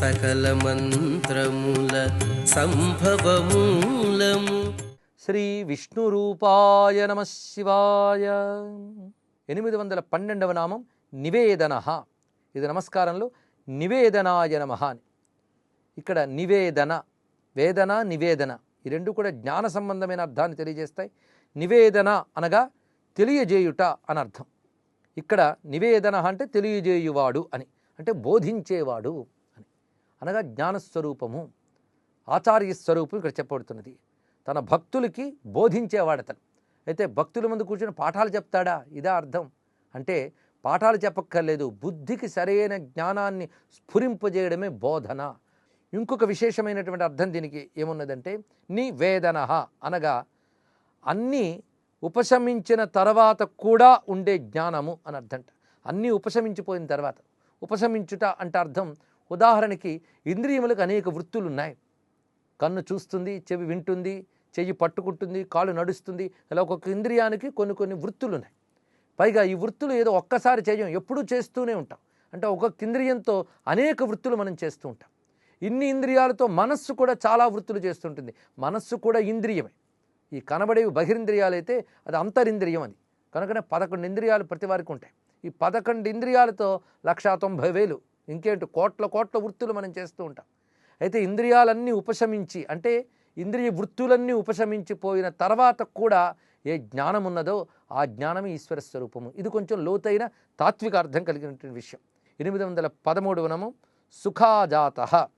సకల మంత్రముల సంభవమూలము. శ్రీ విష్ణు రూపాయ నమ శివాయ. ఎనిమిది వందల పన్నెండవ నామం నివేదన. ఇది నమస్కారంలో నివేదనాయ నమ అని. ఇక్కడ నివేదన వేదన నివేదన ఈ రెండు కూడా జ్ఞాన సంబంధమైన అర్థాన్ని తెలియజేస్తాయి. నివేదన అనగా తెలియజేయుట అని అర్థం. ఇక్కడ నివేదన అంటే తెలియజేయువాడు అని అంటే బోధించేవాడు. అనగా జ్ఞానస్వరూపము ఆచార్య స్వరూపం ఇక్కడ చెప్పబడుతున్నది. తన భక్తులకి బోధించేవాడతను. అయితే భక్తుల ముందు కూర్చొని పాఠాలు చెప్తాడా? ఇదా అర్థం. అంటే పాఠాలు చెప్పక్కర్లేదు. బుద్ధికి సరైన జ్ఞానాన్ని స్ఫురింపజేయడమే బోధన. ఇంకొక విశేషమైనటువంటి అర్థం దీనికి ఏమున్నదంటే నివేదన అనగా అన్నీ ఉపశమించిన తర్వాత కూడా ఉండే జ్ఞానము అని అర్థంట. అన్నీ ఉపశమించిపోయిన తర్వాత. ఉపశమించుట అంటే అర్థం ఉదాహరణకి ఇంద్రియములకు అనేక వృత్తులు ఉన్నాయి కన్ను చూస్తుంది చెవి వింటుంది చెయ్యి పట్టుకుంటుంది కాళ్ళు నడుస్తుంది ఇలా ఒక్కొక్క ఇంద్రియానికి కొన్ని కొన్ని వృత్తులు ఉన్నాయి పైగా ఈ వృత్తులు ఏదో ఒక్కసారి చేయం ఎప్పుడూ చేస్తూనే ఉంటాం. అంటే ఒక్కొక్క ఇంద్రియంతో అనేక వృత్తులు మనం చేస్తూ ఉంటాం. ఇన్ని ఇంద్రియాలతో మనస్సు కూడా చాలా వృత్తులు చేస్తుంటుంది. మనస్సు కూడా ఇంద్రియమే. ఈ కనబడేవి బహిరింద్రియాలైతే అది అంతరింద్రియం అది. కనుకనే పదకొండు ఇంద్రియాలు ప్రతి వారికి ఉంటాయి. ఈ పదకొండు ఇంద్రియాలతో లక్షా తొంభై వేలు ఇంకేంటి? కోట్ల కోట్ల వృత్తులు మనం చేస్తూ ఉంటాం. అయితే ఇంద్రియాలన్నీ ఉపశమించి అంటే ఇంద్రియ వృత్తులన్నీ ఉపశమించిపోయిన తర్వాత కూడా ఏ జ్ఞానం ఉన్నదో ఆ జ్ఞానమే ఈశ్వర స్వరూపము. ఇది కొంచెం లోతైన తాత్విక అర్థం కలిగినటువంటి విషయం. ఎనిమిది వందల పదమూడు వనము సుఖాజాత.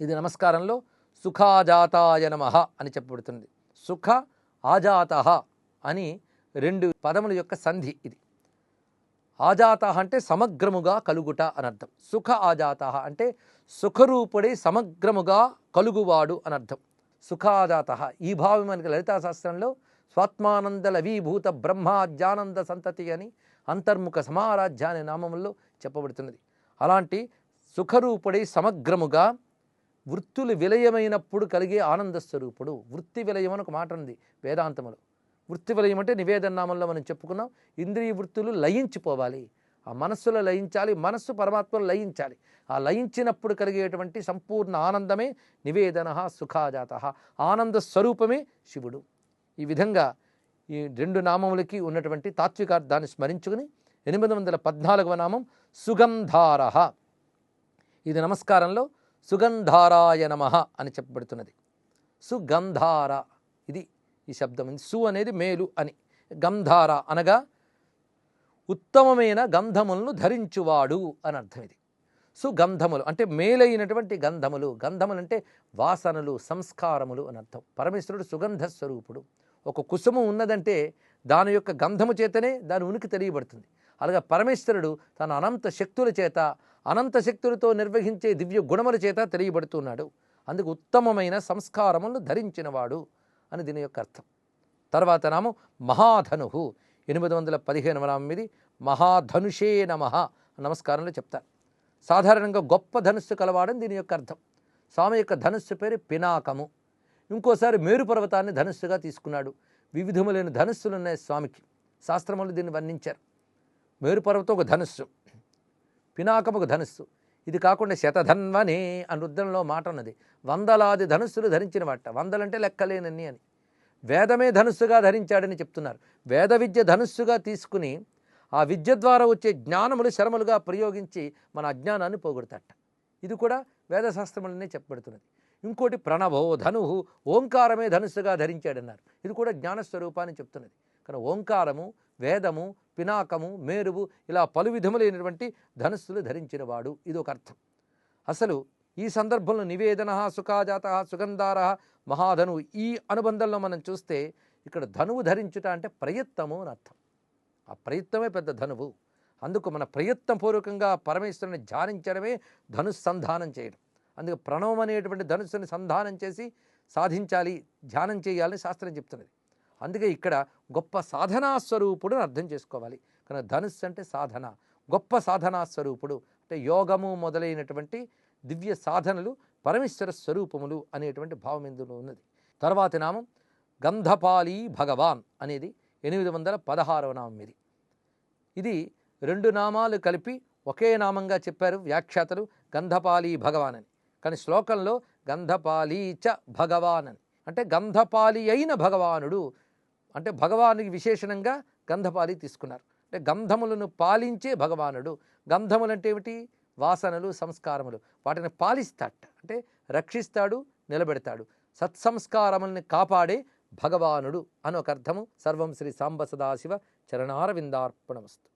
ఇది నమస్కారంలో సుఖాజాతాయ నమ అని చెప్పబడుతుంది. సుఖ ఆజాత అని రెండు పదముల యొక్క సంధి ఇది. ఆజాత అంటే సమగ్రముగా కలుగుట అనర్థం. సుఖ ఆజాత అంటే సుఖరూపుడై సమగ్రముగా కలుగువాడు అనర్థం. సుఖాజాత ఈ భావం మనకి లలితా శాస్త్రంలో స్వాత్మానంద లవీభూత బ్రహ్మాజ్యానంద సంతతి అని అంతర్ముఖ సమారాధ్య అనే చెప్పబడుతున్నది. అలాంటి సుఖరూపుడై సమగ్రముగా వృత్తులు విలయమైనప్పుడు కలిగే ఆనంద స్వరూపుడు వృత్తి విలయం అని ఒక మాట ఉంది వేదాంతములో. వృత్తి వలయం అంటే నివేదన నామంలో మనం చెప్పుకున్నాం. ఇంద్రియ వృత్తులు లయించిపోవాలి. ఆ మనస్సులో లయించాలి మనస్సు పరమాత్మను లయించాలి. ఆ లయించినప్పుడు కలిగేటువంటి సంపూర్ణ ఆనందమే నివేదన సుఖాజాత. ఆనంద స్వరూపమే శివుడు. ఈ విధంగా ఈ రెండు నామములకి ఉన్నటువంటి తాత్వికార్థాన్ని స్మరించుకుని ఎనిమిది వందల పద్నాలుగవ నామం సుగంధార. ఇది నమస్కారంలో సుగంధారాయ నమ అని చెప్పబడుతున్నది. సుగంధార. ఇది ఈ శబ్దం సు అనేది మేలు అని. గంధార అనగా ఉత్తమమైన గంధములను ధరించువాడు అని అర్థం ఇది. సుగంధములు అంటే మేలైనటువంటి గంధములు. గంధములు అంటే వాసనలు సంస్కారములు అని అర్థం. పరమేశ్వరుడు సుగంధ స్వరూపుడు. ఒక కుసుమం ఉన్నదంటే దాని యొక్క గంధము చేతనే దాని ఉనికి తెలియబడుతుంది. అలాగే పరమేశ్వరుడు తన అనంత శక్తుల చేత అనంత శక్తులతో నిర్వహించే దివ్య గుణముల చేత తెలియబడుతున్నాడు. అందుకు ఉత్తమమైన సంస్కారములను ధరించినవాడు. అని దీని యొక్క అర్థం. తర్వాత నాము మహాధను ఎనిమిది వందల పదిహేనవ నామం ఇది మహాధనుషే నమ నమస్కారంలో చెప్తారు. సాధారణంగా గొప్ప ధనుస్సు కలవాడని దీని యొక్క అర్థం. స్వామి యొక్క ధనుస్సు పేరు పినాకము. ఇంకోసారి మేరు పర్వతాన్ని ధనుస్సుగా తీసుకున్నాడు. వివిధములైన ధనుస్సులు ఉన్నాయి స్వామికి. శాస్త్రములు దీన్ని వర్ణించారు. మేరు పర్వతం ఒక ధనుస్సు. పినాకం ఒక ధనుస్సు. ఇది కాకుండా శతధన్వనే అని రుద్రంలో మాట ఉన్నది వందలాది ధనుస్సులు ధరించిన వాట వందలంటే లెక్కలేనన్ని అని. వేదమే ధనుస్సుగా ధరించాడని చెప్తున్నారు. వేద విద్య ధనుస్సుగా తీసుకుని ఆ విద్య ద్వారా వచ్చే జ్ఞానములు శరములుగా ప్రయోగించి మన అజ్ఞానాన్ని పోగొడతాట ఇది కూడా వేదశాస్త్రములనే చెప్పబడుతున్నది. ఇంకోటి ప్రణవో ధను ఓంకారమే ధనుస్సుగా ధరించాడన్నారు. ఇది కూడా జ్ఞానస్వరూపాన్ని చెప్తున్నది. కానీ ఓంకారము వేదము పినాకము మేరువు ఇలా పలు విధములైనటువంటి ధనుస్సులు ధరించినవాడు. ఇది ఒక అర్థం అసలు ఈ సందర్భంలో నివేదన సుఖాజాత సుగంధార మహాధను ఈ అనుబంధంలో మనం చూస్తే ఇక్కడ ధనువు ధరించుట అంటే ప్రయత్నము అని అర్థం. ఆ ప్రయత్నమే పెద్ద ధనువు. అందుకు మన ప్రయత్నపూర్వకంగా పరమేశ్వరుని ధ్యానించడమే ధనుస్సంధానం చేయడం. అందుకే ప్రణవం అనేటువంటి ధనుస్సుని సంధానం చేసి సాధించాలి ధ్యానం చేయాలని శాస్త్రం చెప్తున్నది. అందుకే ఇక్కడ గొప్ప సాధనా స్వరూపుడు అర్థం చేసుకోవాలి. కానీ ధనుస్సు అంటే సాధన. గొప్ప సాధనా స్వరూపుడు అంటే యోగము మొదలైనటువంటి దివ్య సాధనలు పరమేశ్వర స్వరూపములు అనేటువంటి భావం ఇందులో ఉన్నది. తర్వాతి నామం గంధపాలి భగవాన్ అనేది ఎనిమిది వందల పదహారవ నామం ఇది. ఇది రెండు నామాలు కలిపి ఒకే నామంగా చెప్పారు వ్యాఖ్యాతలు గంధపాలి భగవాన్ అని. కానీ శ్లోకంలో గంధపాలి చ భగవాన్ అని. అంటే గంధపాలి అయిన భగవానుడు అంటే భగవానికి విశేషణంగా గంధపాలి తీసుకున్నారు. అంటే గంధములను పాలించే భగవానుడు. గంధములు అంటే ఏమిటి? వాసనలు సంస్కారములు. వాటిని పాలిస్తాట. అంటే రక్షిస్తాడు నిలబెడతాడు. సత్సంస్కారముల్ని కాపాడే భగవానుడు అని ఒక అర్థము సర్వం శ్రీ సాంబ సదాశివ చరణారవిందార్పణమస్తు.